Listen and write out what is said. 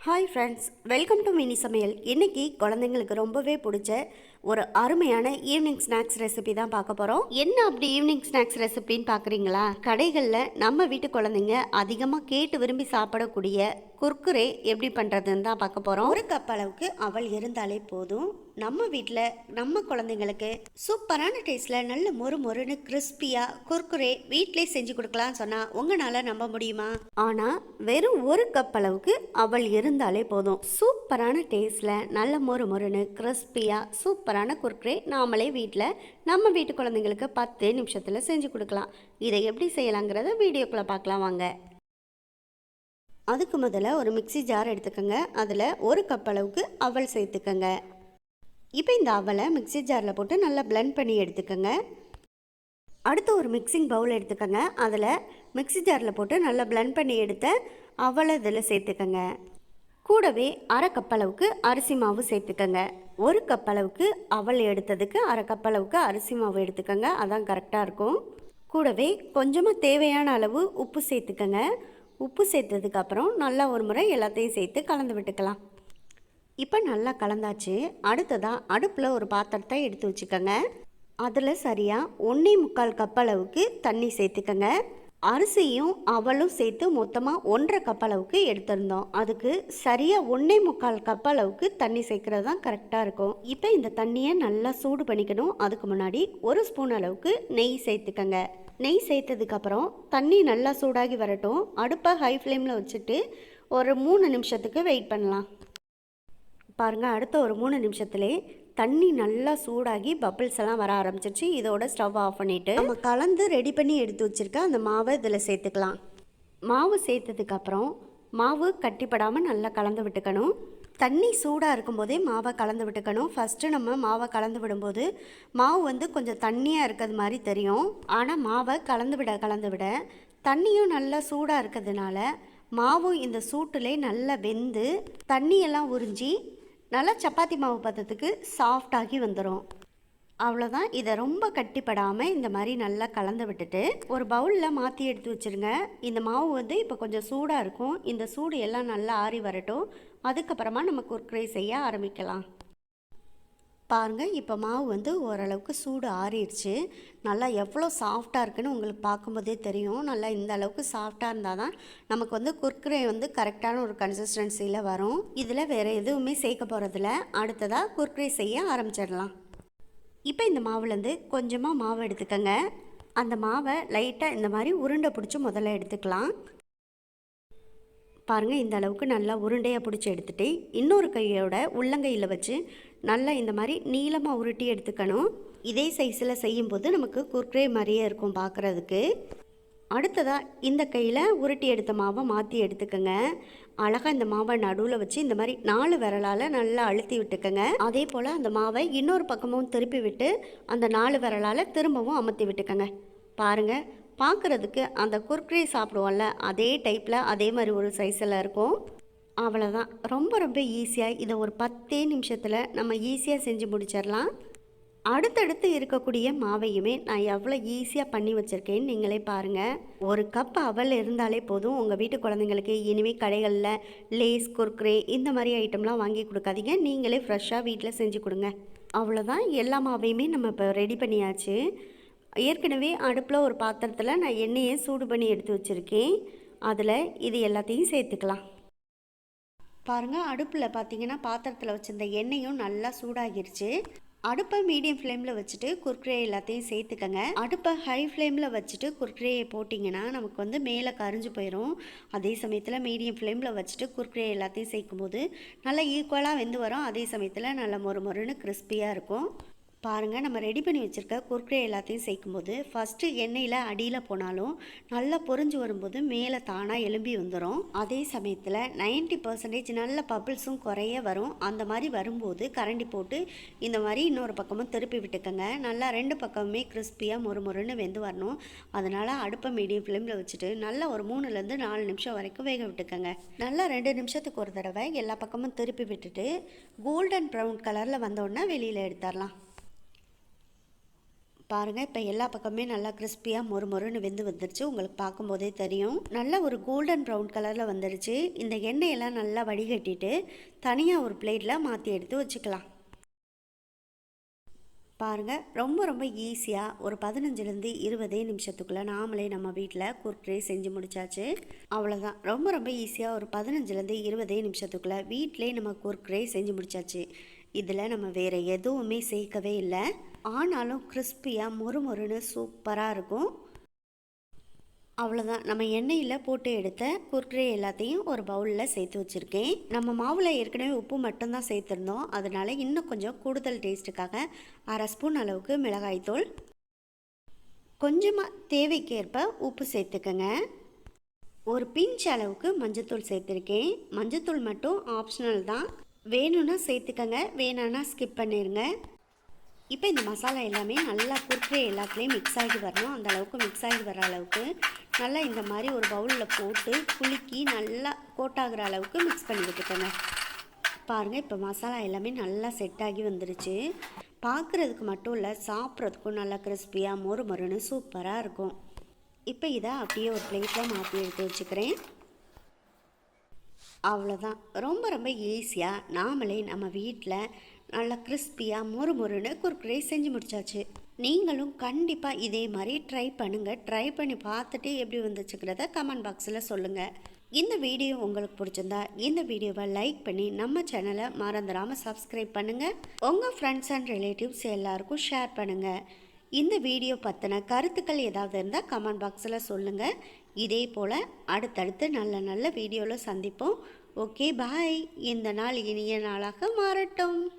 Hi friends welcome to mini Samayal இன்னைக்கு குழந்தைங்களுக்கு ரொம்பவே பிடிச்ச ஒரு அருமையான ஈவினிங் ஸ்நாக்ஸ் ரெசிபி தான் பார்க்க போகிறோம் என்ன அப்படி ஈவினிங் ஸ்நாக்ஸ் ரெசிபின்னு பார்க்குறீங்களா? கடைகளில் நம்ம வீட்டு குழந்தைங்க அதிகமாக கேட்டு விரும்பி சாப்பிடக்கூடிய குர்குரே எப்படி பண்ணுறதுன்னு தான் பார்க்க போகிறோம் ஒரு கப் அளவுக்கு அவள் இருந்தாலே போதும். நம்ம வீட்டில் நம்ம குழந்தைங்களுக்கு சூப்பரான டேஸ்ட்டில் நல்ல மொறு மொறுன்னு கிறிஸ்பியாக குர்குரே வீட்டிலே செஞ்சு கொடுக்கலாம்னு சொன்னால் உங்களால் நம்ப முடியுமா? ஆனால் வெறும் ஒரு கப் அளவுக்கு அவள் இருந்தாலே போதும். சூப்பரான டேஸ்ட்டில் நல்ல மொறு மொறுன்னு கிறிஸ்பியாக சூப்பரான குர்குரே நாமளே வீட்டில் நம்ம வீட்டு குழந்தைங்களுக்கு பத்து நிமிஷத்தில் செஞ்சு கொடுக்கலாம். இதை எப்படி செய்யலாங்கிறத வீடியோக்குள்ளே பார்க்கலாம் வாங்க. அதுக்கு முதல்ல ஒரு மிக்ஸி ஜார் எடுத்துக்கோங்க. அதில் ஒரு கப் அளவுக்கு அவல் சேர்த்துக்கோங்க. இப்போ இந்த அவலை மிக்ஸி ஜாரில் போட்டு நல்லா பிளெண்ட் பண்ணி எடுத்துக்கோங்க. அடுத்து ஒரு மிக்சிங் பவுல் எடுத்துக்கோங்க. அதில் மிக்ஸி ஜாரில் போட்டு நல்லா பிளெண்ட் பண்ணி எடுத்த அவலை இதில் சேர்த்துக்கோங்க. கூடவே அரை கப் அளவுக்கு அரிசி மாவு சேர்த்துக்கோங்க. ஒரு கப் அளவுக்கு அவல் எடுத்ததுக்கு அரை கப் அளவுக்கு அரிசி மாவு எடுத்துக்கோங்க. அதான் கரெக்டாக இருக்கும். கூடவே கொஞ்சமாக தேவையான அளவு உப்பு சேர்த்துக்கோங்க. உப்பு சேர்த்ததுக்கப்புறம் நல்லா ஒரு முறை எல்லாத்தையும் சேர்த்து கலந்து விட்டுக்கலாம். இப்போ நல்லா கலந்தாச்சு. அடுத்ததாக அடுப்பில் ஒரு பாத்திரத்தை எடுத்து வச்சுக்கோங்க. அதில் சரியாக ஒன்றே முக்கால் கப் அளவுக்கு தண்ணி சேர்த்துக்கோங்க. அரிசியும் அவலும் சேர்த்து மொத்தமாக ஒன்றரை கப் அளவுக்கு எடுத்திருந்தோம். அதுக்கு சரியாக ஒன்றே முக்கால் கப் அளவுக்கு தண்ணி சேர்க்குறது தான் கரெக்டாக இருக்கும். இப்போ இந்த தண்ணியை நல்லா சூடு பண்ணிக்கணும். அதுக்கு முன்னாடி ஒரு ஸ்பூன் அளவுக்கு நெய் சேர்த்துக்கோங்க. நெய் சேர்த்ததுக்கப்புறம் தண்ணி நல்லா சூடாகி வரட்டும். அடுப்பை ஹை ஃப்ளேமில் வச்சுட்டு ஒரு மூணு நிமிஷத்துக்கு வெயிட் பண்ணலாம். பாருங்கள் அடுத்த ஒரு மூணு நிமிஷத்துலே தண்ணி நல்லா சூடாகி பபிள்ஸ் எல்லாம் வர ஆரம்பிச்சிருச்சு. இதோட ஸ்டவ் ஆஃப் பண்ணிவிட்டு நம்ம கலந்து ரெடி பண்ணி எடுத்து வச்சுருக்க அந்த மாவை இதில் சேர்த்துக்கலாம். மாவு சேர்த்ததுக்கப்புறம் மாவு கட்டிப்படாமல் நல்லா கலந்து விட்டுக்கணும். தண்ணி சூடாக இருக்கும்போதே மாவை கலந்து விட்டுக்கணும். ஃபஸ்ட்டு நம்ம மாவை கலந்து விடும்போது மாவு வந்து கொஞ்சம் தண்ணியாக இருக்கிறது மாதிரி தெரியும். ஆனால் மாவை கலந்து விட கலந்து விட தண்ணியும் நல்லா சூடாக இருக்கிறதுனால மாவும் இந்த சூட்டிலே நல்லா வெந்து தண்ணியெல்லாம் உறிஞ்சி நல்லா சப்பாத்தி மாவு பதத்துக்கு சாஃப்டாகி வந்துடும் அவ்வளோதான் இதை ரொம்ப கட்டிப்படாமல் இந்த மாதிரி நல்லா கலந்து விட்டுட்டு ஒரு பவுலில் மாற்றி எடுத்து வச்சுருங்க. இந்த மாவு வந்து இப்போ கொஞ்சம் சூடாக இருக்கும். இந்த சூடு எல்லாம் நல்லா ஆறி வரட்டும். அதுக்கப்புறமா நம்ம குர்க்ரை செய்ய ஆரம்பிக்கலாம். பாருங்கள் இப்போ மாவு வந்து ஓரளவுக்கு சூடு ஆறிடுச்சு. நல்லா எவ்வளோ சாஃப்டாக இருக்குன்னு உங்களுக்கு பார்க்கும்போதே தெரியும். நல்லா இந்த அளவுக்கு சாஃப்டாக இருந்தால் தான் நமக்கு வந்து குர்குரே வந்து கரெக்டான ஒரு கன்சிஸ்டன்சியில் வரும். இதில் வேறு எதுவுமே சேர்க்க போகிறதில்ல அடுத்ததாக குர்குரே செய்ய ஆரம்பிச்சிடலாம். இப்போ இந்த மாவுலேருந்து கொஞ்சமாக மாவு எடுத்துக்கோங்க. அந்த மாவை லைட்டாக இந்த மாதிரி உருண்டை பிடிச்சி முதல்ல எடுத்துக்கலாம். பாருங்கள் இந்த அளவுக்கு நல்லா உருண்டையாக பிடிச்சி எடுத்துகிட்டு இன்னொரு கையோட உள்ளங்கையில் வச்சு நல்லா இந்த மாதிரி நீளமாக உருட்டி எடுத்துக்கணும். இதே சைஸில் செய்யும்போது நமக்கு குர்க்ரே மாதிரியே இருக்கும் பார்க்குறதுக்கு அடுத்ததாக இந்த கையில் உருட்டி எடுத்த மாவை மாற்றி எடுத்துக்கோங்க. அழகாக இந்த மாவை நடுவில் வச்சு இந்த மாதிரி நாலு விரலால் நல்லா அழுத்தி விட்டுக்கோங்க. அதே போல் அந்த மாவை இன்னொரு பக்கமும் திருப்பி விட்டு அந்த நாலு விரலால் திரும்பவும் அமர்த்தி விட்டுக்கோங்க. பாருங்கள் பார்க்குறதுக்கு அந்த குர்க்ரே சாப்பிடுவோம்ல அதே டைப்பில் அதே மாதிரி ஒரு சைஸில் இருக்கும். அவ்வளோதான் ரொம்ப ரொம்ப ஈஸியாக இதை ஒரு பத்தே நிமிஷத்தில் நம்ம ஈஸியாக செஞ்சு முடிச்சிடலாம். அடுத்தடுத்து இருக்கக்கூடிய மாவையுமே நான் எவ்வளோ ஈஸியாக பண்ணி வச்சுருக்கேன்னு நீங்களே பாருங்கள் ஒரு கப் அவல் இருந்தாலே போதும். உங்கள் வீட்டு குழந்தைங்களுக்கு இனிமேல் கடைகளில் லேஸ் குர்க்ரே இந்த மாதிரி ஐட்டம்லாம் வாங்கி கொடுக்காதீங்க. நீங்களே ஃப்ரெஷ்ஷாக வீட்டில் செஞ்சு கொடுங்க. அவ்வளோதான். எல்லா மாவையுமே நம்ம இப்போ ரெடி பண்ணியாச்சு. ஏற்கனவே அடுப்பில் ஒரு பாத்திரத்தில் நான் எண்ணெயை சூடு பண்ணி எடுத்து வச்சுருக்கேன். அதில் இது எல்லாத்தையும் சேர்த்துக்கலாம். பாருங்கள் அடுப்பில் பார்த்தீங்கன்னா பாத்திரத்தில் வச்சுருந்த எண்ணெயும் நல்லா சூடாகிருச்சு. அடுப்பை மீடியம் ஃப்ளேமில் வச்சுட்டு குர்குரே எல்லாத்தையும் சேர்த்துக்கங்க. அடுப்பை ஹை ஃப்ளேமில் வச்சுட்டு குர்க்குரையை போட்டிங்கன்னா நமக்கு வந்து மேலே கரிஞ்சு போயிடும் அதே சமயத்தில் மீடியம் ஃப்ளேமில் வச்சுட்டு குர்குரே எல்லாத்தையும் சேர்க்கும்போது நல்லா ஈக்குவலாக வெந்து வரும். அதே சமயத்தில் நல்லா மொறு மொறுன்னு கிறிஸ்பியாக இருக்கும். பாருங்கள் நம்ம ரெடி பண்ணி வச்சுருக்க குர்குரே எல்லாத்தையும் சேர்க்கும்போது ஃபஸ்ட்டு எண்ணெயில் அடியில் போனாலும் நல்லா பொறிஞ்சு வரும்போது மேலே தானாக எலும்பி வந்துடும் அதே சமயத்தில் 90% பர்சன்டேஜ் நல்ல பபிள்ஸும் குறைய வரும். அந்த மாதிரி வரும்போது கரண்டி போட்டு இந்த மாதிரி இன்னொரு பக்கமும் திருப்பி விட்டுக்கோங்க. நல்லா ரெண்டு பக்கமுமே கிறிஸ்பியாக மொறு மொறுன்னு வெந்து வரணும். அதனால் அடுப்பை மீடியம் ஃப்ளேமில் வச்சுட்டு நல்லா ஒரு மூணுலேருந்து நாலு நிமிஷம் வரைக்கும் வேக விட்டுக்கோங்க. நல்லா ரெண்டு நிமிஷத்துக்கு ஒரு தடவை எல்லா பக்கமும் திருப்பி விட்டுட்டு கோல்டன் ப்ரௌன் கலரில் வந்தோடனே வெளியில் எடுத்துடலாம். பாருங்கள் இப்போ எல்லா பக்கமே நல்லா கிறிஸ்பியாக மொறு மொறுன்னு வெந்து வந்துருச்சு. உங்களுக்கு பார்க்கும்போதே தெரியும். நல்ல ஒரு கோல்டன் ப்ரௌன் கலரில் வந்துருச்சு. இந்த எண்ணெயெல்லாம் நல்லா வடிகட்டிட்டு தனியாக ஒரு பிளேட்டில் மாற்றி எடுத்து வச்சுக்கலாம். பாருங்கள் ரொம்ப ரொம்ப ஈஸியாக ஒரு பதினஞ்சுலேருந்து இருபதே நிமிஷத்துக்குள்ளே நாமளே நம்ம வீட்டில் குர்க்ரே செஞ்சு முடிச்சாச்சு. அவ்வளோதான் ரொம்ப ரொம்ப ஈஸியாக ஒரு பதினஞ்சுலேருந்து இருபதே நிமிஷத்துக்குள்ளே வீட்டிலே நம்ம குர்க்ரே செஞ்சு முடிச்சாச்சு. இதில் நம்ம வேறு எதுவுமே சேர்க்கவே இல்லை. ஆனாலும் கிறிஸ்பியாக மொறு மொறுன்னு சூப்பராக இருக்கும். அவ்வளோதான் நம்ம எண்ணெயில் போட்டு எடுத்த குர்குரே எல்லாத்தையும் ஒரு பவுலில் சேர்த்து வச்சுருக்கேன். நம்ம மாவில் ஏற்கனவே உப்பு மட்டும்தான் சேர்த்துருந்தோம். அதனால இன்னும் கொஞ்சம் கூடுதல் டேஸ்ட்டுக்காக அரை ஸ்பூன் அளவுக்கு மிளகாய்த்தூள். கொஞ்சமாக தேவைக்கேற்ப உப்பு சேர்த்துக்கங்க. ஒரு பிஞ்ச் அளவுக்கு மஞ்சத்தூள் சேர்த்துருக்கேன். மஞ்சத்தூள் மட்டும் ஆப்ஷனல் தான். வேணும்னா சேர்த்துக்கங்க வேணான்னா ஸ்கிப் பண்ணிடுங்க இப்போ இந்த மசாலா எல்லாமே நல்லா குறுக்கே எல்லாத்துலேயும் மிக்ஸ் ஆகி வரணும். அந்த அளவுக்கு மிக்ஸ் ஆகி வர அளவுக்கு நல்லா இந்த மாதிரி ஒரு பவுலில் போட்டு குலுக்கி நல்லா கோட்டாகிற அளவுக்கு மிக்ஸ் பண்ணி விட்டுக்கோங்க பாருங்கள் இப்போ மசாலா எல்லாமே நல்லா செட் ஆகி வந்துருச்சு. பார்க்குறதுக்கு மட்டும் இல்லை சாப்பிட்றதுக்கும் நல்லா கிறிஸ்பியாக மொறு மொறுன்னு சூப்பராக இருக்கும். இப்போ இதை அப்படியே ஒரு பிளேட்டில் மாற்றி எடுத்து வச்சுக்கிறேன். அவ்வளோதான் ரொம்ப ரொம்ப ஈஸியாக நாமளே நம்ம வீட்டில் நல்லா கிறிஸ்பியாக மொறு மொறுன்னு குர்குரே செஞ்சு முடிச்சாச்சு. நீங்களும் கண்டிப்பாக இதே மாதிரி ட்ரை பண்ணுங்கள் ட்ரை பண்ணி பார்த்துட்டு எப்படி வந்துச்சுங்கிறத கமெண்ட் பாக்ஸில் சொல்லுங்கள் இந்த வீடியோ உங்களுக்கு பிடிச்சிருந்தா இந்த வீடியோவை லைக் பண்ணி நம்ம சேனலை மறந்துடாமல் சப்ஸ்கிரைப் பண்ணுங்கள் உங்கள் ஃப்ரெண்ட்ஸ் அண்ட் ரிலேட்டிவ்ஸ் எல்லாருக்கும் ஷேர் பண்ணுங்கள் இந்த வீடியோ பற்றின கருத்துக்கள் ஏதாவது இருந்தால் கமெண்ட் பாக்ஸில் சொல்லுங்கள் இதே போல் அடுத்தடுத்து நல்ல நல்ல வீடியோவில் சந்திப்போம். Okay bye. இந்த நாள் இனிய நாளாக மாறட்டும்.